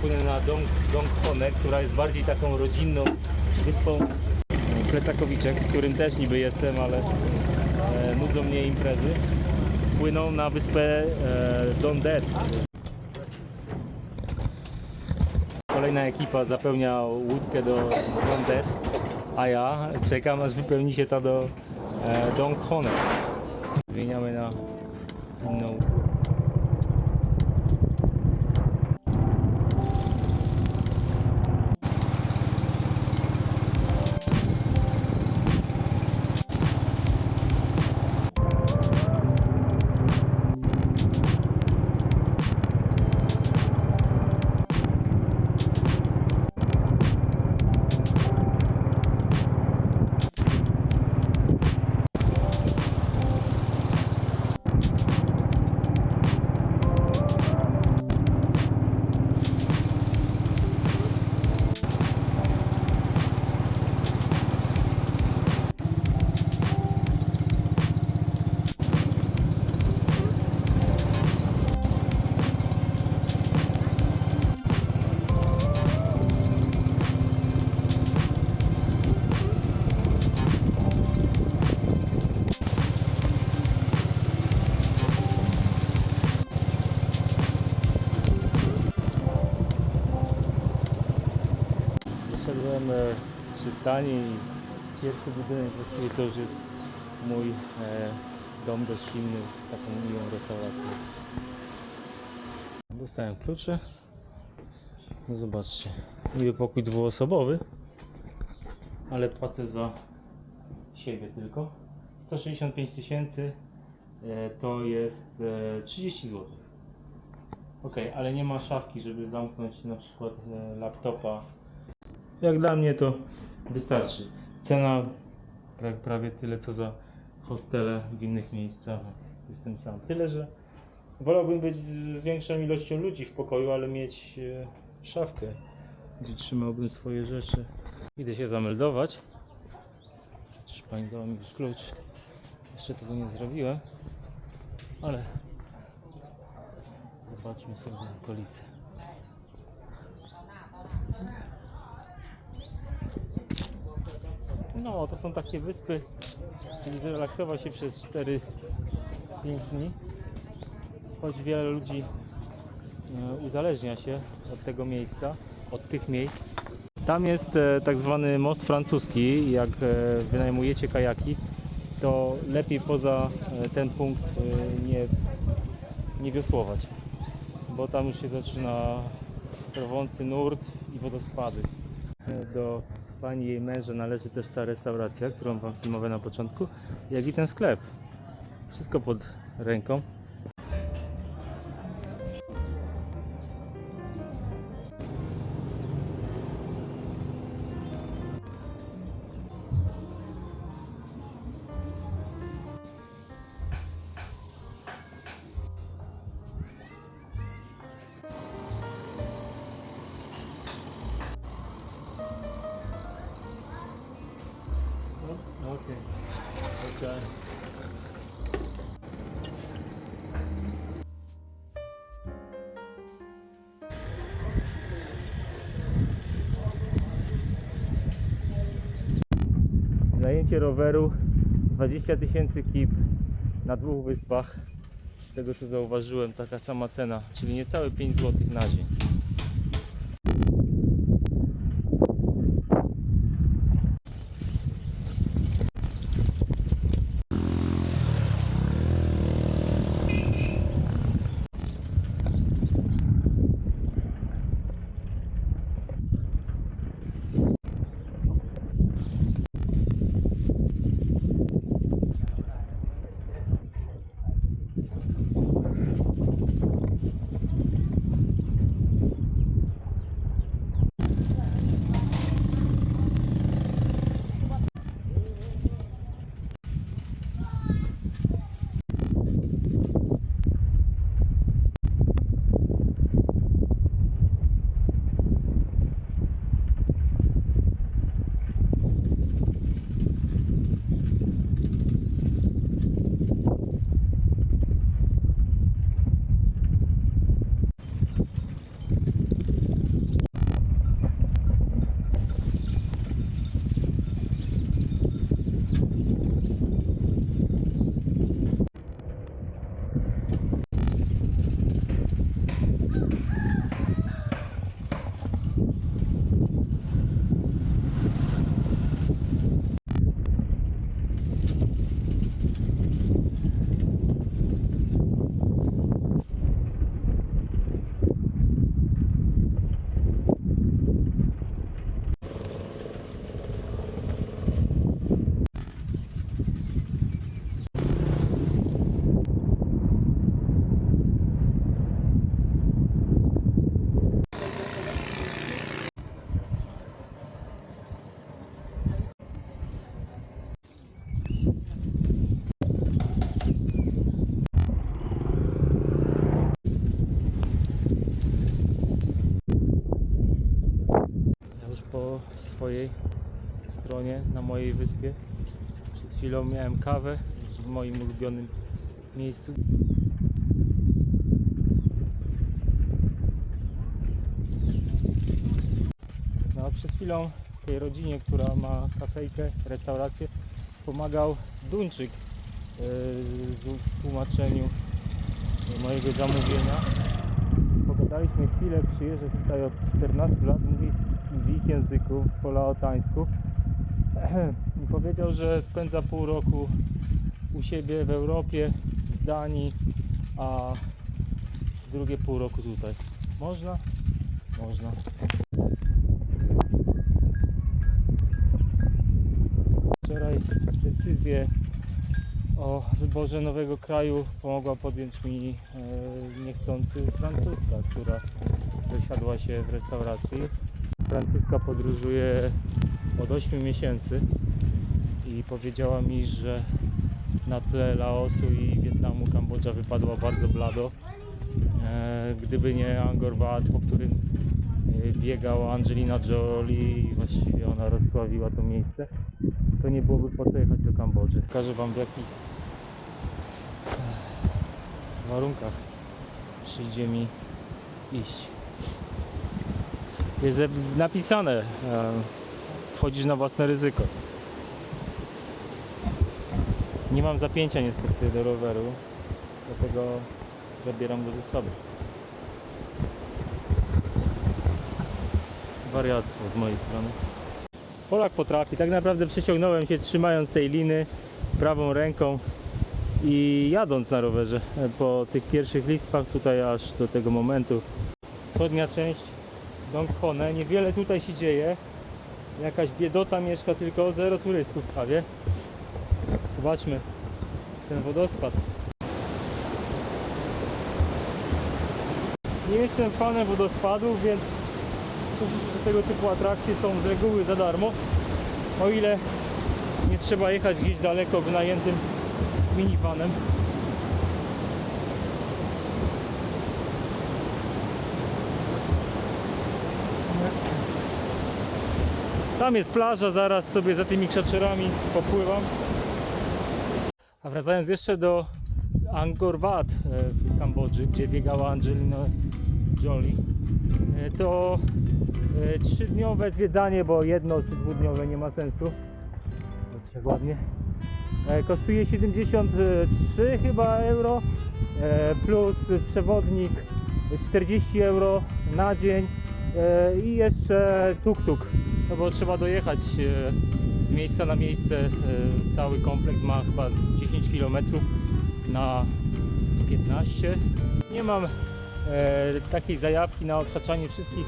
płynę na Dong, Dongphone, która jest bardziej taką rodzinną wyspą Plecakowiczek, którym też niby jestem, ale e, nudzą mnie imprezy. Płyną na wyspę e, Dondet. Kolejna ekipa zapełnia łódkę do Dondet, a ja czekam aż wypełni się ta do e, Dongphone. Zmieniamy na inną Wyszedłem e, z przystani i pierwszy budynek właściwie to już jest mój e, dom gościnny z taką miłą restauracją. Dostałem klucze. No zobaczcie, miły pokój dwuosobowy, ale płacę za siebie tylko. 165 tysięcy e, to jest e, 30 zł. Ok, ale nie ma szafki, żeby zamknąć na przykład laptopa jak dla mnie to wystarczy. Cena pra, prawie tyle co za hostele w innych miejscach. Jestem sam. Tyle, że wolałbym być z większą ilością ludzi w pokoju, ale mieć e, szafkę, gdzie trzymałbym swoje rzeczy. Idę się zameldować. Czy pani dała mi już klucz? Jeszcze tego nie zrobiłem, ale zobaczmy sobie okolice. No, to są takie wyspy, czyli zrelaksować się przez 4-5 dni. Choć wiele ludzi e, uzależnia się od tego miejsca, od tych miejsc. Tam jest e, tak zwany most francuski. Jak e, wynajmujecie kajaki, to lepiej poza ten punkt nie, nie wiosłować, bo tam już się zaczyna rwący nurt i wodospady. Do pani i jej męża należy też ta restauracja, którą wam filmowałem na początku, jak i ten sklep. Wszystko pod ręką. Zajęcie roweru 20 tysięcy kip na dwóch wyspach. Z tego co zauważyłem, taka sama cena, czyli niecałe 5 zł na dzień. Mojej wyspie. Przed chwilą miałem kawę w moim ulubionym miejscu. No a przed chwilą tej rodzinie, która ma kafejkę, restaurację, pomagał Duńczyk yy, z- w tłumaczeniu mojego zamówienia. Pogadaliśmy chwilę, przyjeżdża tutaj od 14 lat, mówi w ich języku, po laotańsku. Powiedział, że spędza pół roku u siebie w Europie, w Danii, a drugie pół roku tutaj. Można? Można. Wczoraj decyzję o wyborze nowego kraju pomogła podjąć mi e, niechcący francuska, która dosiadła się w restauracji. Francuska podróżuje od 8 miesięcy i powiedziała mi, że na tle Laosu i Wietnamu Kambodża wypadła bardzo blado. E, gdyby nie Angkor Wat, po którym e, biegała Angelina Jolie i właściwie ona rozsławiła to miejsce, to nie byłoby po co jechać do Kambodży. Pokażę Wam w jakich e, warunkach przyjdzie mi iść. Jest napisane, wchodzisz na własne ryzyko. Nie mam zapięcia niestety do roweru, dlatego zabieram go ze sobą. Wariactwo z mojej strony. Polak potrafi. Tak naprawdę przeciągnąłem się trzymając tej liny prawą ręką i jadąc na rowerze po tych pierwszych listwach tutaj aż do tego momentu. Wschodnia część Dongkhone. Niewiele tutaj się dzieje. Jakaś biedota mieszka tylko, zero turystów prawie. Zobaczmy ten wodospad. Nie jestem fanem wodospadów, więc tego typu atrakcje są z reguły za darmo. O ile nie trzeba jechać gdzieś daleko wynajętym minivanem. Tam jest plaża, zaraz sobie za tymi krzaczorami popływam. A wracając jeszcze do Angkor Wat e, w Kambodży, gdzie biegała Angelina Jolie, e, to e, trzydniowe zwiedzanie, bo jedno czy dwudniowe nie ma sensu. Zobaczcie ładnie. Kosztuje 73 chyba euro plus przewodnik 40 euro na dzień i jeszcze tuk-tuk, no bo trzeba dojechać e, z miejsca na miejsce. e, Cały kompleks ma chyba z 10 km na 15. Nie mam e, takiej zajawki na odhaczanie wszystkich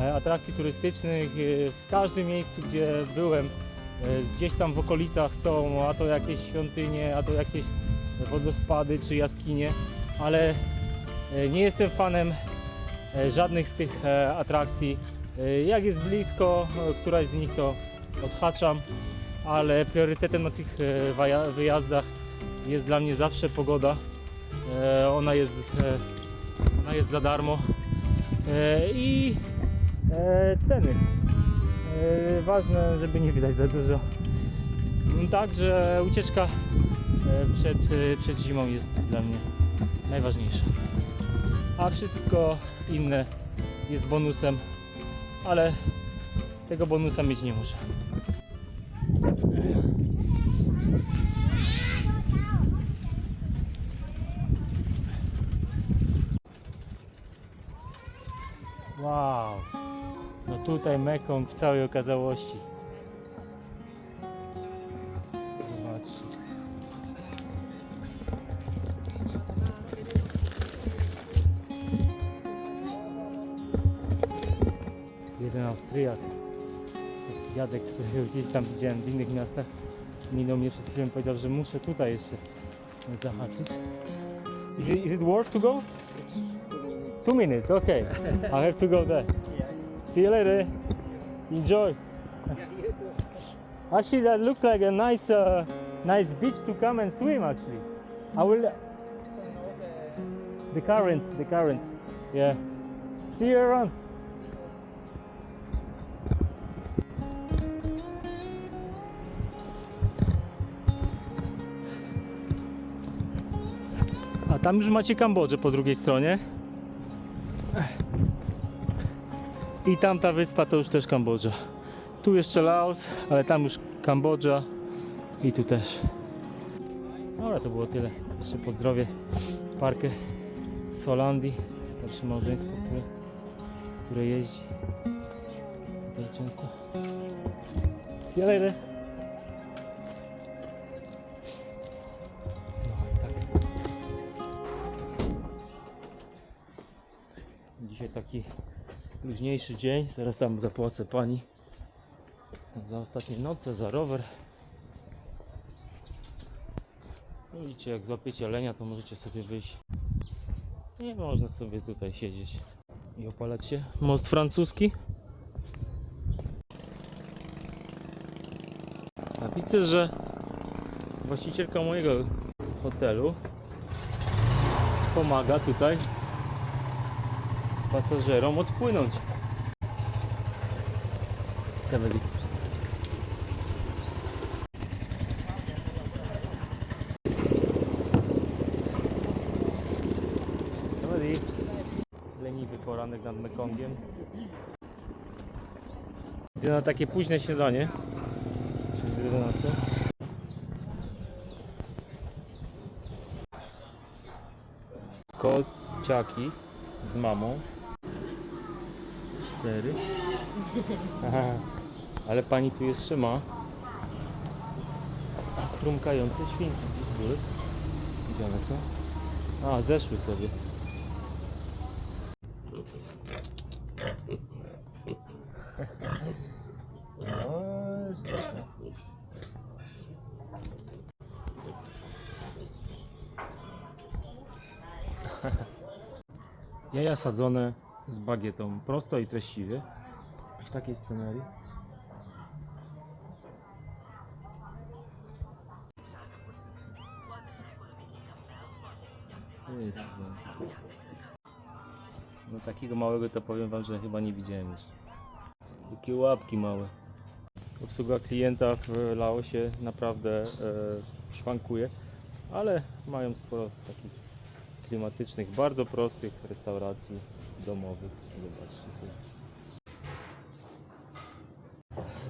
e, atrakcji turystycznych. E, w każdym miejscu, gdzie byłem, e, gdzieś tam w okolicach są a to jakieś świątynie, a to jakieś wodospady czy jaskinie, ale e, nie jestem fanem e, żadnych z tych e, atrakcji. E, Jak jest blisko e, któraś z nich, to odhaczam, ale priorytetem na tych e, wyjazdach jest dla mnie zawsze pogoda. E, Ona jest, e, ona jest za darmo E, i e, ceny. E, Ważne, żeby nie wydać za dużo. Mm, Także ucieczka e, przed, e, przed zimą jest dla mnie najważniejsza. A wszystko inne jest bonusem, ale tego bonusa mieć nie muszę. Wow! No tutaj Mekong w całej okazałości. Austriak. Dziadek, którego gdzieś tam widziałem w innych miastach, minął mnie przed chwilą powiedział, że muszę tutaj jeszcze zahaczyć. Is it, is it worth to go? Two minutes, okay. I have to go there. See you later. Enjoy. Actually, that looks like a nice, uh, nice beach to come and swim. Actually, I will. The current, the current. Yeah. See you around. Tam już macie Kambodżę po drugiej stronie. I tamta wyspa to już też Kambodża. Tu jeszcze Laos, ale tam już Kambodża i tu też. Dobra, to było tyle. Jeszcze pozdrowię parkę z Holandii, starsze małżeństwo, które, które jeździ tutaj często. See taki luźniejszy dzień. Zaraz tam zapłacę pani za ostatnie noce, za rower. No Widzicie, jak złapiecie lenia, to możecie sobie wyjść. Nie można sobie tutaj siedzieć i opalać się. Most francuski. A widzę, że właścicielka mojego hotelu pomaga tutaj pasażerom odpłynąć. Kaweli. Leniwy poranek nad Mekongiem. Idę na takie późne śniadanie. Czyli 11. Kociaki z mamą. Cztery. Aha, ale pani tu jeszcze ma chrumkające świnki gdzieś były. Są? A, zeszły sobie. No. Jaja sadzone z bagietą, prosto i treściwie. W takiej scenerii. Jest No takiego małego to powiem wam, że chyba nie widziałem jeszcze. Takie łapki małe. Obsługa klienta w Laosie naprawdę e, szwankuje, ale mają sporo takich klimatycznych, bardzo prostych restauracji domowych. Zobaczcie sobie.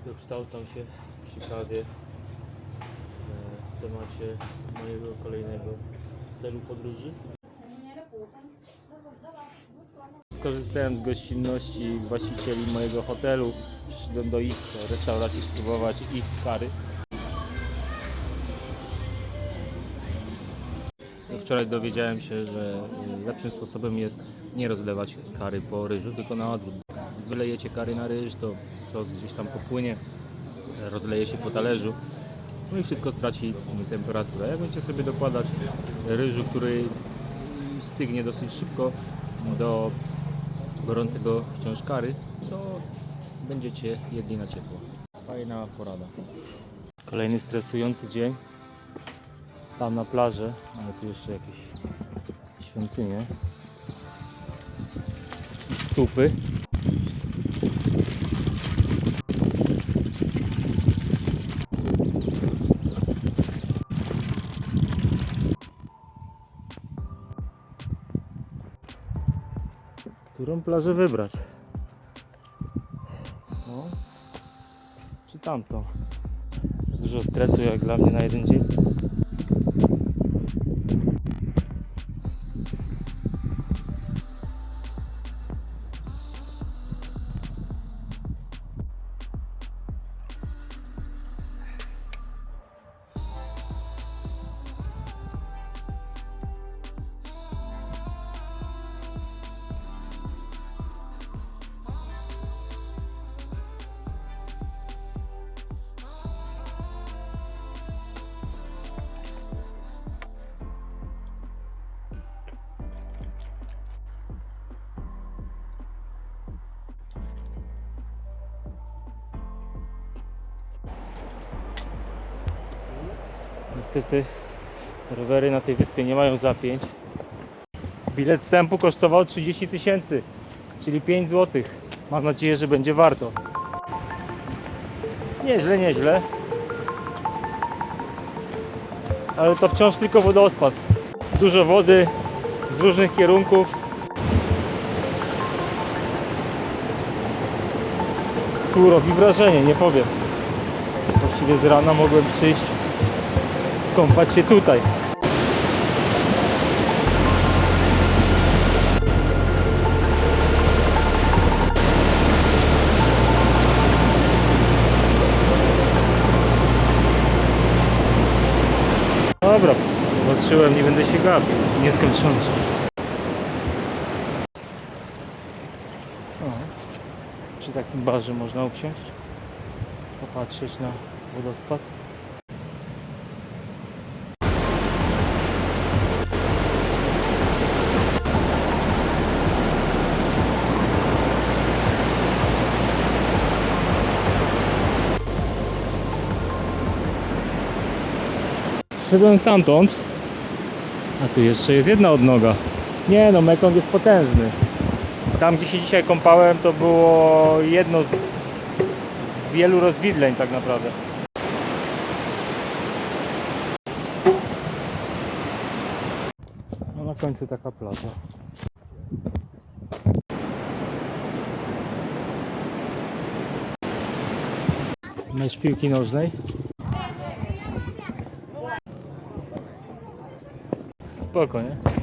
Dokształcam się przy kawie e, w temacie mojego kolejnego celu podróży. Skorzystałem z gościnności właścicieli mojego hotelu. Przyszedłem do ich restauracji spróbować ich kary. Wczoraj dowiedziałem się, że y, lepszym sposobem jest nie rozlewać kary po ryżu, tylko na odwrót. Wylejecie kary na ryż, to sos gdzieś tam popłynie, rozleje się po talerzu, no i wszystko straci temperaturę. Jak będziecie sobie dokładać ryżu, który stygnie dosyć szybko do gorącego wciąż kary, to będziecie jedli na ciepło. Fajna porada. Kolejny stresujący dzień tam na plaży, ale tu jeszcze jakieś świątynie i stupy. Którą plażę wybrać? No, czy tamtą? Dużo stresu jak dla mnie na jeden dzień. Niestety rowery na tej wyspie nie mają zapięć. Bilet wstępu kosztował 30 tysięcy, czyli 5 zł. Mam nadzieję, że będzie warto. Nieźle, nieźle. Ale to wciąż tylko wodospad. Dużo wody z różnych kierunków. Tu robi wrażenie, nie powiem. Właściwie z rana mogłem przyjść, kąpać się tutaj. Dobra, zobaczyłem, nie będę się gapił. Nieskończoność. O, przy takim barze można usiąść, popatrzeć na wodospad. Szedłem stamtąd, a tu jeszcze jest jedna odnoga. Nie no, Mekong jest potężny. Tam gdzie się dzisiaj kąpałem to było jedno z, z wielu rozwidleń tak naprawdę. No na końcu taka plaża. Mecz piłki nożnej. Spoko, nie?